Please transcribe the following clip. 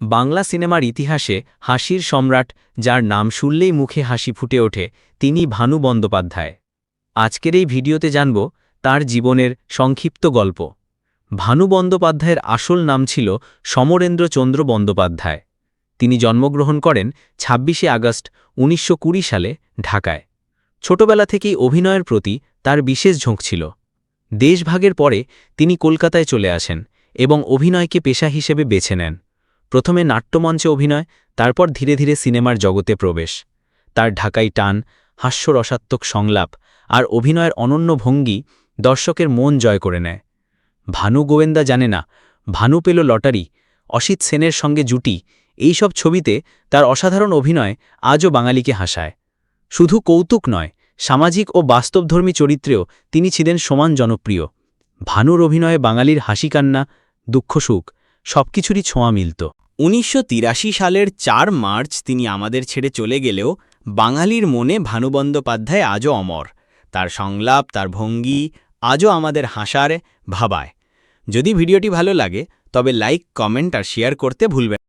বাংলা সিনেমার ইতিহাসে হাসির সম্রাট, যার নাম শুনলেই মুখে হাসি ফুটে ওঠে, তিনি ভানু বন্দ্যোপাধ্যায়। আজকের এই ভিডিওতে জানব তার জীবনের সংক্ষিপ্ত গল্প। ভানু বন্দ্যোপাধ্যায়ের আসল নাম ছিল সমরেন্দ্রচন্দ্র বন্দ্যোপাধ্যায়। তিনি জন্মগ্রহণ করেন ছাব্বিশে আগস্ট, উনিশশো কুড়ি সালে, ঢাকায়। ছোটবেলা থেকেই অভিনয়ের প্রতি তার বিশেষ ঝোঁক ছিল। দেশভাগের পরে তিনি কলকাতায় চলে আসেন এবং অভিনয়কে পেশা হিসেবে বেছে নেন। প্রথমে নাট্যমঞ্চে অভিনয়, তারপর ধীরে ধীরে সিনেমার জগতে প্রবেশ। তার ঢাকাই টান, হাস্যরসাত্মক সংলাপ আর অভিনয়ের অনন্য ভঙ্গি দর্শকের মন জয় করে নেয়। ভানু গোয়েন্দা জানে না, ভানু পেল লটারি, অসিত সেনের সঙ্গে জুটি, এই সব ছবিতে তার অসাধারণ অভিনয় আজও বাঙালিকে হাসায়। শুধু কৌতুক নয়, সামাজিক ও বাস্তবধর্মী চরিত্রেও তিনি ছিলেন সমান জনপ্রিয়। ভানুর অভিনয়ে বাঙালির হাসি কান্না দুঃখসুখ সবকিছুরই ছোঁয়া মিলত। উনিশশো তিরাশি সালের চার মার্চ তিনি আমাদের ছেড়ে চলে গেলেও বাঙালির মনে ভানু বন্দ্যোপাধ্যায় আজও অমর। তার সংলাপ, তার ভঙ্গি আজও আমাদের হাসার ভাবায়। যদি ভিডিওটি ভালো লাগে, তবে লাইক, কমেন্ট আর শেয়ার করতে ভুলবেন